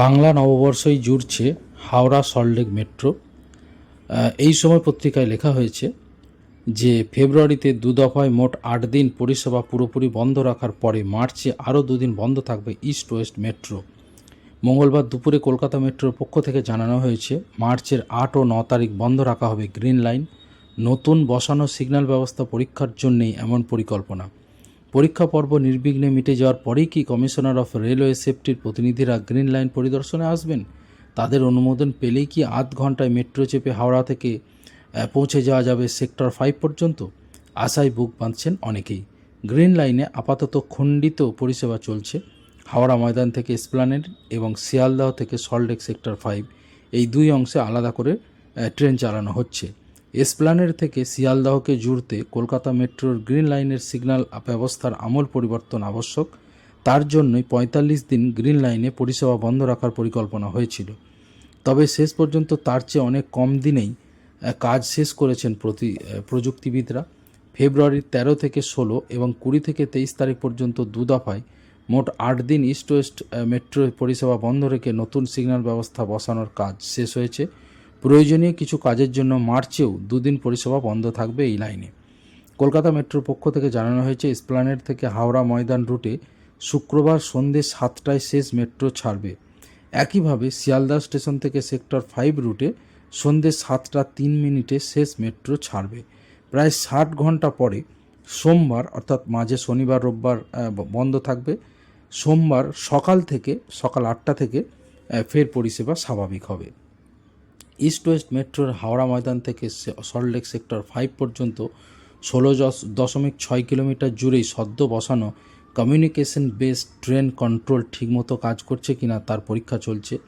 বাংলা নববর্ষই জুড়ছে Howrah Salt Lake metro. Ei Samay পত্রিকায় লেখা হয়েছে যে, ফেব্রুয়ারিতে দু দফায় মোট আট দিন পরিষেবা পুরোপুরি বন্ধ রাখার পরে মার্চে আরও দুদিন বন্ধ থাকবে ইস্ট ওয়েস্ট মেট্রো। মঙ্গলবার দুপুরে কলকাতা মেট্রোর পক্ষ থেকে জানানো হয়েছে, মার্চের আট ও ন তারিখ বন্ধ রাখা হবে গ্রিন লাইন। নতুন বসানো সিগন্যাল ব্যবস্থা পরীক্ষার জন্যেই এমন পরিকল্পনা। পরীক্ষা পর্ব নির্বিঘ্নে মিটে যাওয়ার পরেই কি কমিশনার অফ রেলওয়ে সেফটির প্রতিনিধিরা গ্রিন লাইন পরিদর্শনে আসবেন? তাদের অনুমোদন পেলেই কি আধ ঘন্টায় মেট্রো চেপে হাওড়া থেকে পৌঁছে যাওয়া যাবে সেক্টর ফাইভ পর্যন্ত? আশায় বুক বাঁধছেন অনেকেই। গ্রিন লাইনে আপাতত খণ্ডিত পরিষেবা চলছে। হাওড়া ময়দান থেকে এসপ্লানেড এবং শিয়ালদহ থেকে সল্টলেক সেক্টর ফাইভ, এই দুই অংশে আলাদা করে ট্রেন চালানো হচ্ছে। এসপ্লানেড থেকে শিয়ালদহকে জুড়তে কলকাতা মেট্রোর গ্রিন লাইনের সিগন্যাল ব্যবস্থার আমূল পরিবর্তন আবশ্যক। তার জন্যই পঁয়তাল্লিশ দিন গ্রিন লাইনে পরিষেবা বন্ধ রাখার পরিকল্পনা হয়েছিল। তবে শেষ পর্যন্ত তার চেয়ে অনেক কম দিনেই কাজ শেষ করেছেন প্রতি প্রযুক্তিবিদরা। ফেব্রুয়ারির তেরো থেকে ষোলো এবং কুড়ি থেকে তেইশ তারিখ পর্যন্ত দু দফায় মোট আট দিন ইস্ট ওয়েস্ট মেট্রো পরিষেবা বন্ধ রেখে নতুন সিগন্যাল ব্যবস্থা বসানোর কাজ শেষ হয়েছে। প্রয়োজনীয় কিছু কাজের জন্য মার্চেও দুদিন পরিষেবা বন্ধ থাকবে এই লাইনে। কলকাতা মেট্রোর পক্ষ থেকে জানানো হয়েছে স্প্লানেড থেকে হাওড়া ময়দান রুটে শুক্রবার সন্ধ্যে সাতটায় শেষ মেট্রো ছাড়বে। একইভাবে শিয়ালদা স্টেশন থেকে সেক্টর ফাইভ রুটে সন্ধ্যে সাতটা তিন মিনিটে শেষ মেট্রো ছাড়বে। প্রায় ষাট ঘণ্টা পরে সোমবার, অর্থাৎ মাঝে শনিবার, রোববার বন্ধ থাকবে। সোমবার সকাল থেকে, সকাল আটটা থেকে ফের পরিষেবা স্বাভাবিক হবে। ইস্ট ওয়েস্ট মেট্রোর হাওড়া ময়দান থেকে সল্টলেক সেক্টর ফাইভ পর্যন্ত ষোলো দশ- দশমিক ছয় কিলোমিটার জুড়েই সদ্য বসানো কমিউনিকেশন বেসড ট্রেন কন্ট্রোল ঠিকমতো কাজ করছে কিনা তার পরীক্ষা চলছে।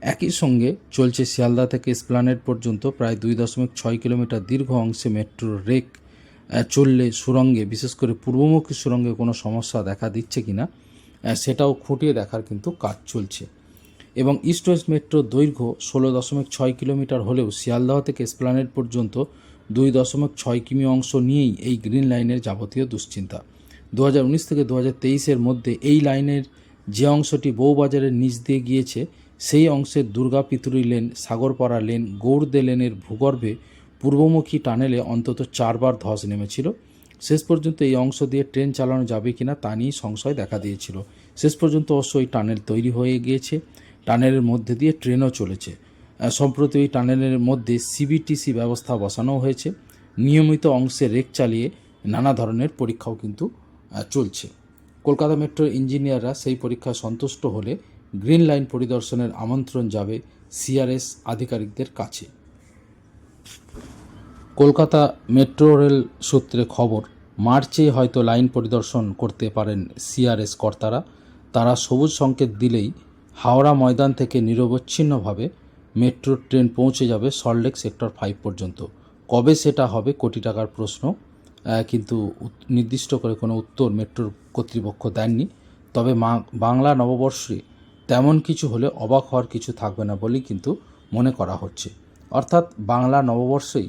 একই সঙ্গে চলছে শিয়ালদা থেকে স্প্লানেড পর্যন্ত প্রায় দুই দশমিক ছয় কিলোমিটার দীর্ঘ অংশে মেট্রোর রেক চললে সুরঙ্গে, বিশেষ করে পূর্বমুখী সুরঙ্গে কোনো সমস্যা দেখা দিচ্ছে কিনা সেটাও খুঁটিয়ে দেখার কিন্তু কাজ চলছে। এবং ইস্ট ওয়েস্ট মেট্রোর দৈর্ঘ্য ষোলো দশমিক ছয় কিলোমিটার হলেও শিয়ালদহ থেকে স্প্লানেড পর্যন্ত দুই দশমিক ছয় কিমি অংশ নিয়েই এই গ্রিন লাইনের যাবতীয় দুশ্চিন্তা। দু থেকে দু হাজার মধ্যে এই লাইনের যে অংশটি বউবাজারের নিচ দিয়ে গিয়েছে, সেই অংশের দুর্গা পিতুরি লেন, সাগরপাড়া লেন, গৌড়দে লেনের ভূগর্ভে পূর্বমুখী টানেলে অন্তত চারবার ধস নেমেছিল। শেষ পর্যন্ত এই অংশ দিয়ে ট্রেন চালানো যাবে কিনা তা নিয়েই সংশয় দেখা দিয়েছিল। শেষ পর্যন্ত অবশ্য এই টানেল তৈরি হয়ে গিয়েছে। টানেলের মধ্যে দিয়ে ট্রেনও চলেছে। সম্প্রতি ওই টানেলের মধ্যে সিবিটিসি ব্যবস্থা বসানো হয়েছে। নিয়মিত অংশে রেক চালিয়ে নানা ধরনের পরীক্ষাও কিন্তু চলছে। কলকাতা মেট্রোর ইঞ্জিনিয়াররা সেই পরীক্ষায় সন্তুষ্ট হলে গ্রিন লাইন পরিদর্শনের আমন্ত্রণ যাবে সিআরএস আধিকারিকদের কাছে। কলকাতা মেট্রো রেল সূত্রে খবর, মার্চে হয়তো লাইন পরিদর্শন করতে পারেন সিআরএস কর্তারা। তারা সবুজ সংকেত দিলেই হাওড়া ময়দান থেকে নিরবচ্ছিন্নভাবে মেট্রো ট্রেন পৌঁছে যাবে সল্টলেক সেক্টর ফাইভ পর্যন্ত। কবে সেটা হবে কোটি টাকার প্রশ্ন। কিন্তু নির্দিষ্ট করে কোনো উত্তর মেট্রোর কর্তৃপক্ষ দেননি। তবে বাংলা নববর্ষে তেমন কিছু হলে অবাক হওয়ার কিছু থাকবে না বলেই কিন্তু মনে করা হচ্ছে। অর্থাৎ বাংলা নববর্ষেই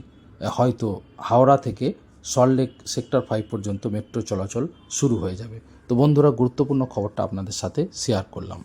হয়তো হাওড়া থেকে সল্টলেক সেক্টর ফাইভ পর্যন্ত মেট্রো চলাচল শুরু হয়ে যাবে। তো বন্ধুরা, গুরুত্বপূর্ণ খবরটা আপনাদের সাথে শেয়ার করলাম।